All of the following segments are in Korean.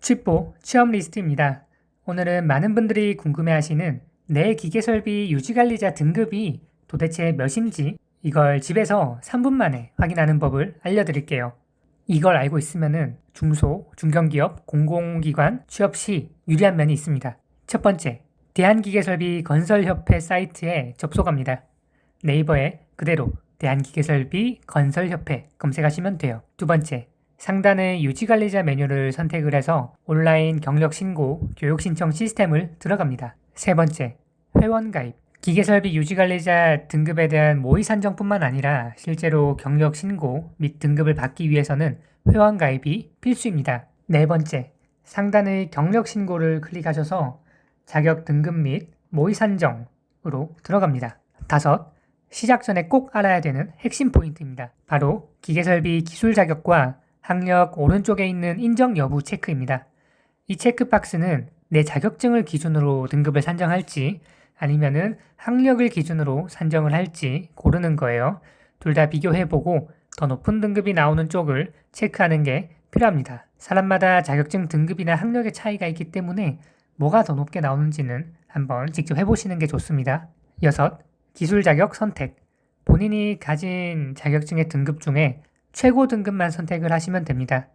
취뽀 취업 리스트입니다. 오늘은 많은 분들이 궁금해하시는 내 기계설비 유지관리자 등급이 도대체 몇인지 이걸 집에서 3분 만에 확인하는 법을 알려드릴게요. 이걸 알고 있으면 중소, 중견기업, 공공기관 취업 시 유리한 면이 있습니다. 첫 번째, 대한기계설비 건설협회 사이트에 접속합니다. 네이버에 그대로 대한기계설비 건설협회 검색하시면 돼요. 두 번째, 상단의 유지관리자 메뉴를 선택을 해서 온라인 경력 신고, 교육 신청 시스템을 들어갑니다. 세 번째, 회원 가입. 기계설비 유지관리자 등급에 대한 모의 산정뿐만 아니라 실제로 경력 신고 및 등급을 받기 위해서는 회원 가입이 필수입니다. 네 번째, 상단의 경력 신고를 클릭하셔서 자격 등급 및 모의 산정으로 들어갑니다. 다섯, 시작 전에 꼭 알아야 되는 핵심 포인트입니다. 바로 기계설비 기술 자격과 학력 오른쪽에 있는 인정 여부 체크입니다. 이 체크박스는 내 자격증을 기준으로 등급을 산정할지 아니면은 학력을 기준으로 산정을 할지 고르는 거예요. 둘 다 비교해보고 더 높은 등급이 나오는 쪽을 체크하는 게 필요합니다. 사람마다 자격증 등급이나 학력의 차이가 있기 때문에 뭐가 더 높게 나오는지는 한번 직접 해보시는 게 좋습니다. 여섯, 기술 자격 선택. 본인이 가진 자격증의 등급 중에 최고 등급만 선택을 하시면 됩니다.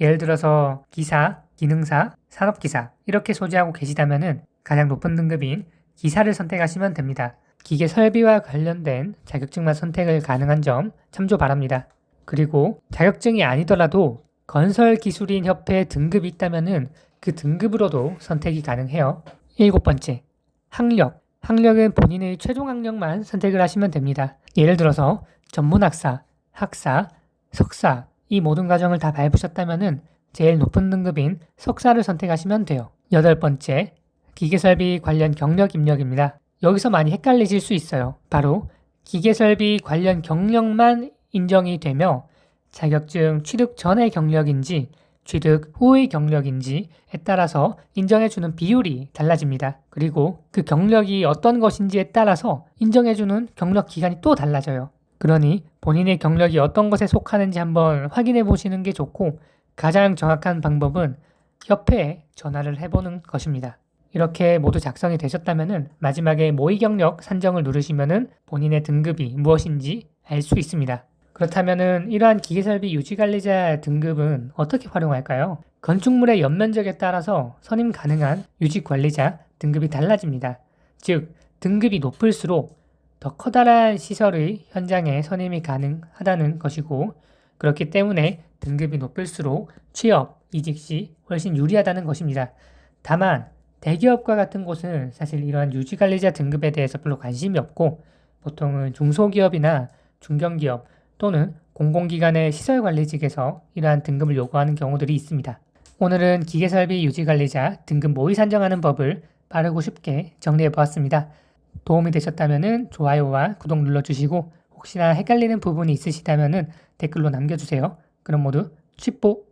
예를 들어서 기사, 기능사, 산업기사 이렇게 소지하고 계시다면 가장 높은 등급인 기사를 선택하시면 됩니다. 기계 설비와 관련된 자격증만 선택을 가능한 점 참조 바랍니다. 그리고 자격증이 아니더라도 건설 기술인 협회 등급이 있다면 그 등급으로도 선택이 가능해요. 일곱 번째, 학력. 학력은 본인의 최종 학력만 선택을 하시면 됩니다. 예를 들어서 전문학사, 학사, 석사 이 모든 과정을 다 밟으셨다면 제일 높은 등급인 석사를 선택하시면 돼요. 여덟 번째, 기계설비 관련 경력 입력입니다. 여기서 많이 헷갈리실 수 있어요. 바로 기계설비 관련 경력만 인정이 되며 자격증 취득 전의 경력인지 취득 후의 경력인지에 따라서 인정해주는 비율이 달라집니다. 그리고 그 경력이 어떤 것인지에 따라서 인정해주는 경력 기간이 또 달라져요. 그러니 본인의 경력이 어떤 것에 속하는지 한번 확인해 보시는 게 좋고 가장 정확한 방법은 협회에 전화를 해보는 것입니다. 이렇게 모두 작성이 되셨다면 마지막에 모의 경력 산정을 누르시면 본인의 등급이 무엇인지 알 수 있습니다. 그렇다면 이러한 기계설비 유지관리자 등급은 어떻게 활용할까요? 건축물의 연면적에 따라서 선임 가능한 유지관리자 등급이 달라집니다. 즉, 등급이 높을수록 더 커다란 시설의 현장에 선임이 가능하다는 것이고 그렇기 때문에 등급이 높을수록 취업, 이직 시 훨씬 유리하다는 것입니다. 다만 대기업과 같은 곳은 사실 이러한 유지관리자 등급에 대해서 별로 관심이 없고 보통은 중소기업이나 중견기업 또는 공공기관의 시설관리직에서 이러한 등급을 요구하는 경우들이 있습니다. 오늘은 기계설비 유지관리자 등급 모의 산정하는 법을 빠르고 쉽게 정리해 보았습니다. 도움이 되셨다면 좋아요와 구독 눌러주시고 혹시나 헷갈리는 부분이 있으시다면 댓글로 남겨주세요. 그럼 모두 취뽀